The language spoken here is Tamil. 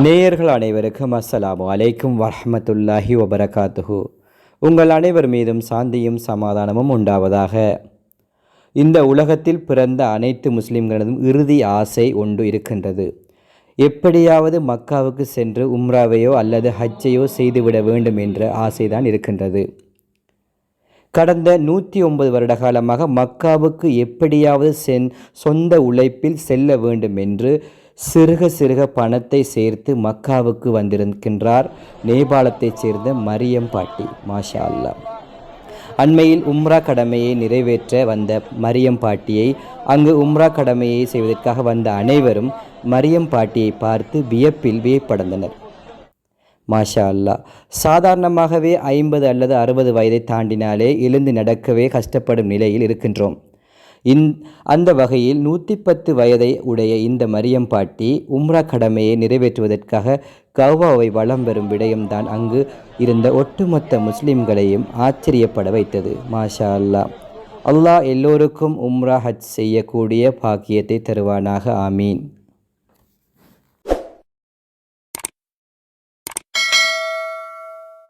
நேயர்கள் அனைவருக்கும் அஸ்ஸலாமு அலைக்கும் வரஹ்மத்துல்லாஹி வபரகாத்துஹு. உங்கள் அனைவர் மீதும் சாந்தியும் சமாதானமும் உண்டாவதாக. இந்த உலகத்தில் பிறந்த அனைத்து முஸ்லிம்களதும் இறுதி ஆசை ஒன்று இருக்கின்றது. எப்படியாவது மக்காவுக்கு சென்று உம்ராவையோ அல்லது ஹஜ்ஜையோ செய்துவிட வேண்டும் என்ற ஆசைதான் இருக்கின்றது. கடந்த நூற்றி ஒன்பது வருட காலமாக மக்காவுக்கு எப்படியாவது சென் சொந்த உழைப்பில் செல்ல வேண்டும் என்று சிறுக சிறுக பணத்தை சேர்த்து மக்காவுக்கு வந்திருக்கின்றார். நேபாளத்தைச் சேர்ந்த மரியம் பாட்டி மாஷா அல்லாஹ் அண்மையில் உம்ரா கடமையை நிறைவேற்ற வந்த மரியம் பாட்டியை அங்கு உம்ரா கடமையை செய்வதற்காக வந்த அனைவரும் மரியம் பாட்டியை பார்த்து வியப்பில் வியப்படைந்தனர். மாஷா அல்லாஹ் சாதாரணமாகவே ஐம்பது அல்லது அறுபது வயதை தாண்டினாலே எழுந்து நடக்கவே கஷ்டப்படும் நிலையில் இருக்கின்றோம். இந் அந்த வகையில் நூற்றி பத்து வயதை உடைய இந்த மரியம் பாட்டி உம்ரா கடமையை நிறைவேற்றுவதற்காக கௌவாவை வலம் பெறும் விடயம்தான் அங்கு இருந்த ஒட்டுமொத்த முஸ்லிம்களையும் ஆச்சரியப்பட வைத்தது. மாஷா அல்லாஹ் அல்லாஹ் எல்லோருக்கும் உம்ரா ஹஜ் செய்யக்கூடிய பாக்கியத்தை தருவானாக. ஆமீன்.